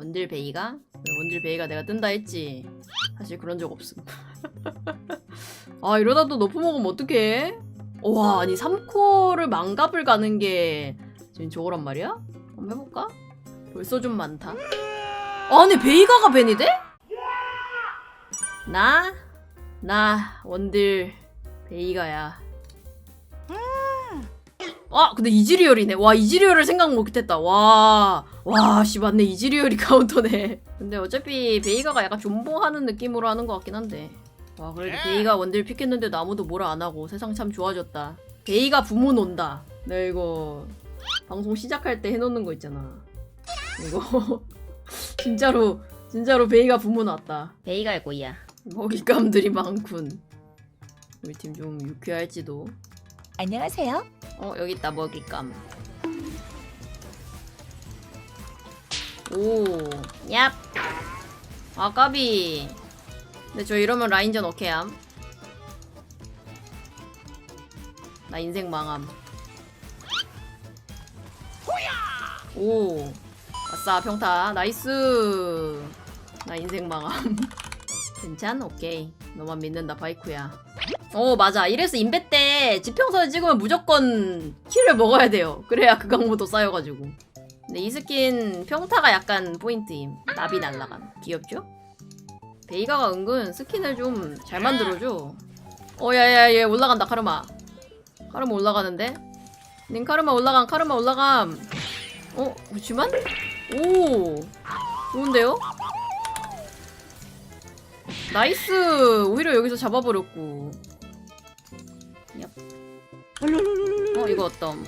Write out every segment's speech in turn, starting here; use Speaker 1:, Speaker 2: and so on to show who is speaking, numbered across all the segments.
Speaker 1: 원딜 베이가? 왜 원딜 베이가 내가 뜬다 했지 사실 그런 적 없음 아 이러다 또 너프 먹으면 어떡해 와 아니 3코어를 망갑을 가는 게 지금 저거란 말이야? 한번 해볼까? 벌써 좀 많다 아니 베이가가 벤이 돼? 나? 나 원딜 베이가야 아 근데 이즈리얼이네. 와 이즈리얼을 생각 못했다. 와와 씨 맞네. 이즈리얼이 카운터네. 근데 어차피 베이가가 약간 존버하는 느낌으로 하는 것 같긴 한데. 와 그래도 베이가 원딜 픽했는데도 아무도 뭐라 안 하고 세상 참 좋아졌다. 베이가 부모 논다. 내 이거 방송 시작할 때 해놓는 거 있잖아. 이거 진짜로 진짜로 베이가 부모 났다. 베이가의 꼬이야. 먹잇감들이 많군. 우리 팀 좀 유쾌할지도
Speaker 2: 안녕하세요.
Speaker 1: 어 여기 있다 먹잇감. 오 얍. 아 까비. 근데 저 이러면 라인전 오케이함. 나 인생 망함. 오. 아싸 평타. 나이스. 나 인생 망함. 괜찮? 오케이. 너만 믿는다 바이쿠야 어 맞아. 이래서 인베 때 지평선을 찍으면 무조건 키를 먹어야 돼요. 그래야 그 강도도 쌓여가지고. 근데 이 스킨 평타가 약간 포인트임. 나비 날라감 귀엽죠? 베이가가 은근 스킨을 좀 잘 만들어줘. 어 야야 얘 올라간다 카르마. 카르마 올라가는데? 닌 카르마 올라감 카르마 올라감. 어 그렇지만? 오 좋은데요? 나이스. 오히려 여기서 잡아버렸고. 얍. 어 이거 어떤?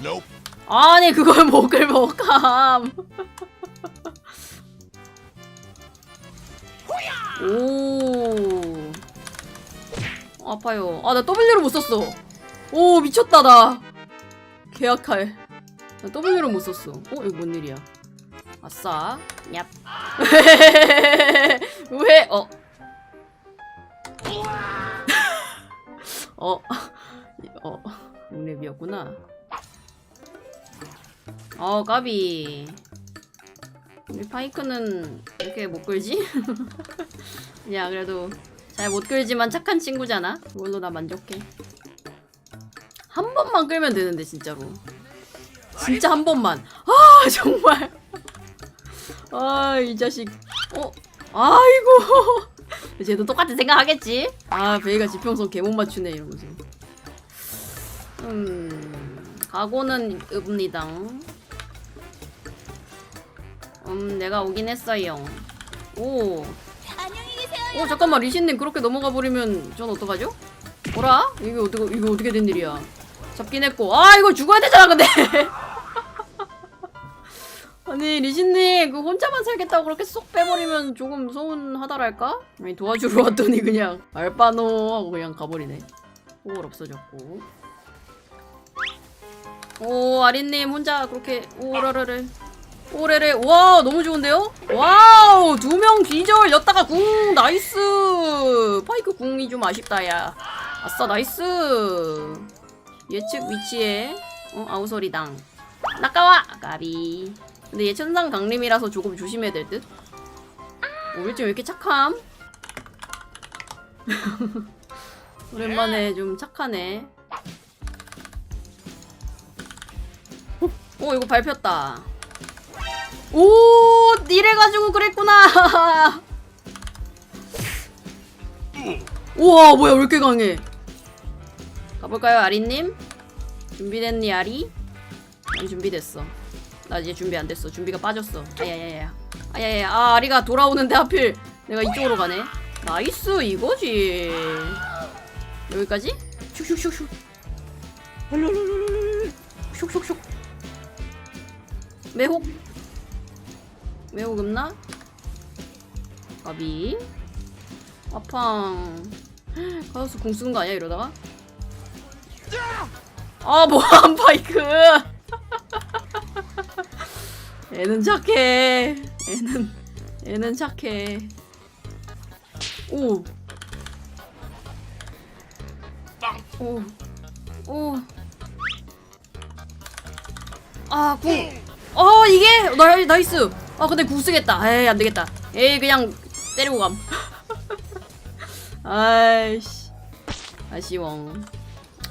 Speaker 3: Nope.
Speaker 1: 아니 그걸 먹을 먹함. 오. 아파요. 아 나 W를 못 썼어. 오 미쳤다 나. 계약할. 나 W를 못 썼어. 어 이거 뭔 일이야? 아싸. 얍. 왜? 어. 어, 어, 웅랩이었구나. 어, 까비. 우리 파이크는 왜 이렇게 못 끌지? 야, 그래도 잘 못 끌지만 착한 친구잖아. 그걸로 나 만족해. 한 번만 끌면 되는데, 진짜로. 진짜 한 번만. 아, 정말. 아, 이 자식. 어, 아이고. 쟤도 똑같은 생각하겠지? 아 베이가 지평선 개 못 맞추네 이러면서 음 각오는 읍니다 음 내가 오긴 했어요 오. 오 잠깐만 리신님 그렇게 넘어가 버리면 전 어떡하죠? 뭐라? 이게 어떻게 이거 어떻게 된 일이야? 잡긴 했고 아 이거 죽어야 되잖아 근데 아니 리신님 그 혼자만 살겠다고 그렇게 쏙 빼버리면 조금 서운하다랄까? 아니 도와주러 왔더니 그냥 알바노 하고 그냥 가버리네 호월 없어졌고 오 아린님 혼자 그렇게 오라라를 오레레. 와 너무 좋은데요? 와우 두 명 기절. 였다가 궁 나이스. 파이크 궁이 좀 아쉽다 야. 아싸 나이스. 예측 위치에 어 아우소리당. 나까와 까비. 근데 얘 천상 강림이라서 조금 조심해야 될 듯. 우리 팀왜 이렇게 착함? 오랜만에 좀 착하네 어 이거 밟혔다. 오 이래가지고 그랬구나. 우와 뭐야 왜 이렇게 강해? 가볼까요 아리님? 준비됐니 아리? 안 준비됐어. 나 이제 준비 안 됐어. 준비가 빠졌어. 아야야야. 아야야야 아 아리가 돌아오는데 하필 내가 이쪽으로 가네. 나이스 이거지. 여기까지? 슉슉슉슉 슉슉슉 매혹 매혹 없나? 까비 아팡 가우스 공 쓰는 거 아니야 이러다가? 아 뭐한 파이크 애는 착해 애는 애는 착해 오 오. 오. 아, 궁. 어, 이게? 나, 나이스. 아 근데 구쓰겠다. 에이 안되겠다. 에이 그냥 때리고 감. 아이씨. 아쉬워.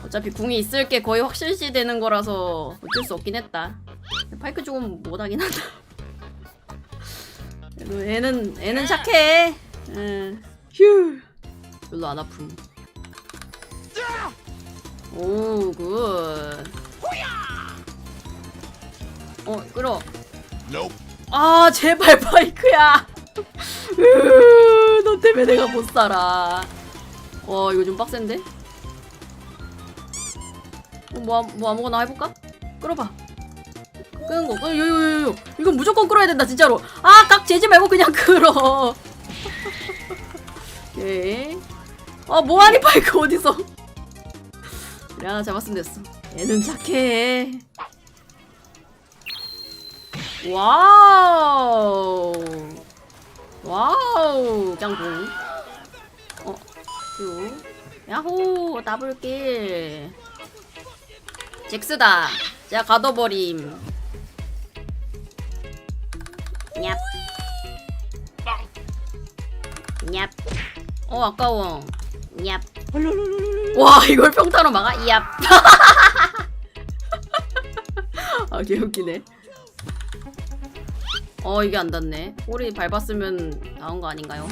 Speaker 1: 어차피 궁이 있을 게 거의 확실시 되는 거라서 어쩔 수 없긴 했다. 파이크 조금 못하긴 한다. 그래도 애는 애는 착해. 응. 휴. 별로 안 아픔. 오굿 어 끌어. 아 제발 파이크야. 으, 너 때문에 내가 못 살아. 와 이거 좀 빡센데? 어, 뭐, 뭐 아무거나 해볼까? 끌어봐. 끄는 거. 어, 요요요요. 이건 무조건 끌어야 된다 진짜로. 아각 재지 말고 그냥 끌어. 오케이. 아 뭐하니 파이크 어디서? 그래 하나 잡았으면 됐어. 애는 착해 와우 와우 짱구 어 요. 야호 더블킬 잭스다 제가 가둬버림 냠 냠. 어 아까워 냠. 와 이걸 평타로 막아? 얍. 아 개웃기네. 어 이게 안 닿네. 꼬리 밟았으면 나온 거 아닌가요?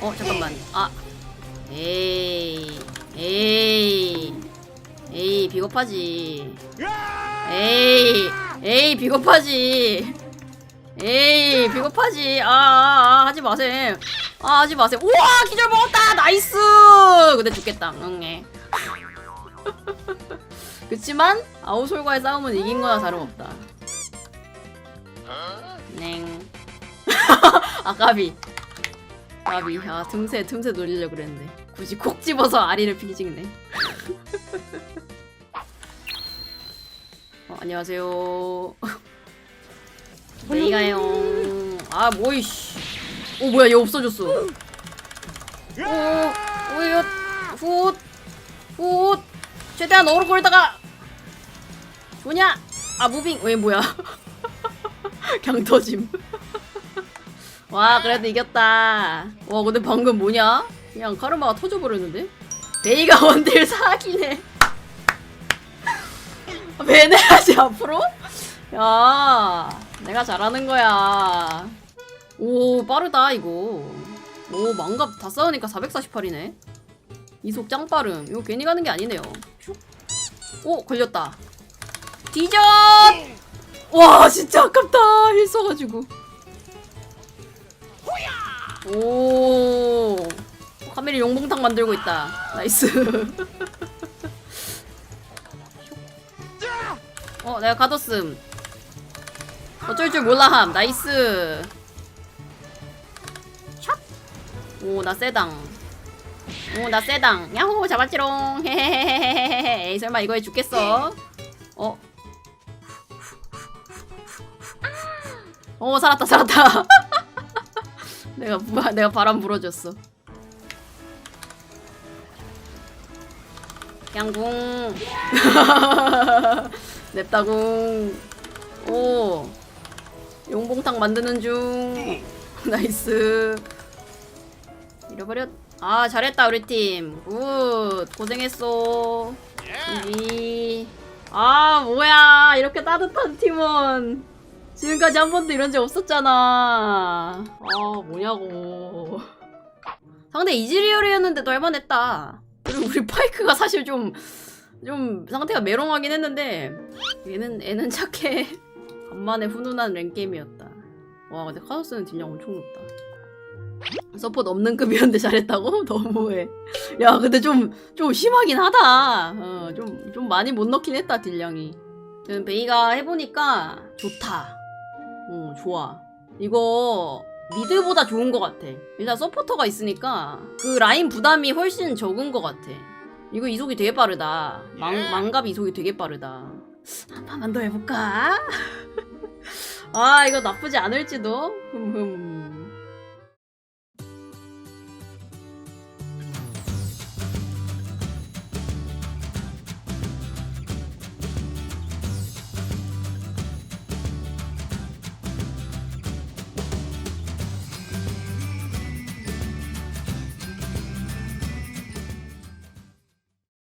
Speaker 1: 어 잠깐만. 아. 에이. 에이. 에이 비겁하지. 에이. 에이 비겁하지. 에이 비겁하지. 아, 아, 아 하지 마세요. 아 하지 마세요. 우와 기절 먹었다. 나이스. 근데 죽겠다. 응애. 그치만 아우솔과의 싸움은 이긴 거나 다름없다. 냉. 아 까비. 까비. 아 틈새 틈새 노리려 고 그랬는데 굳이 콕 집어서 아리를 피기 찍네. 어, 안녕하세요. 메이가요. 아 뭐이씨. 오 뭐야 얘 없어졌어. 오 오이요 훗 훗. 최대한 어그로 끌다가 좋냐? 아 무빙 왜 뭐야? 그냥 터짐. 와 그래도 이겼다. 와 근데 방금 뭐냐? 그냥 카르마가 터져버렸는데? 메이가 원딜 사기네. 배내야지 앞으로? 야 내가 잘하는 거야. 오 빠르다 이거. 오 망갑 다 싸우니까 448이네. 이속 짱 빠름. 이거 괜히 가는 게 아니네요. 슉. 오 걸렸다. 뒤져! 와 진짜 아깝다 힐 써가지고. 오 카멜이 용봉탕 만들고 있다. 나이스. 어 내가 가뒀음. 어쩔 줄 몰라함. 나이스. 오나 세당. 오나 세당. 야호 잡았지롱. 헤헤헤헤헤. 에이 설마 이거에 죽겠어? 어. 어 살았다 살았다. 내가 부, 내가 바람 불어줬어. 양궁. 냅다궁. 오. 용봉탕 만드는 중. 나이스. 잃어버렸. 아 잘했다 우리 팀. 굿 고생했어. 이. 아 뭐야 이렇게 따뜻한 팀원. 지금까지 한 번도 이런 적 없었잖아. 아 뭐냐고. 상대 이즈리얼이었는데도 할만했다. 그리고 우리 파이크가 사실 좀. 좀 상태가 메롱하긴 했는데 얘는 애는 착해 간만에 훈훈한 랭게임이었다 와 근데 카도스는 딜량 엄청 높다 서포트 없는 급이었는데 잘했다고? 너무해 야 근데 좀 좀 심하긴 하다 어, 좀, 좀 많이 못 넣긴 했다 딜량이 저는 베이가 해보니까 좋다 어 좋아 이거 미드보다 좋은 것 같아 일단 서포터가 있으니까 그 라인 부담이 훨씬 적은 것 같아 이거 이속이 되게 빠르다. 망, 망갑 이속이 되게 빠르다. 한 판만 더 해볼까? 아, 이거 나쁘지 않을지도? 흠흠.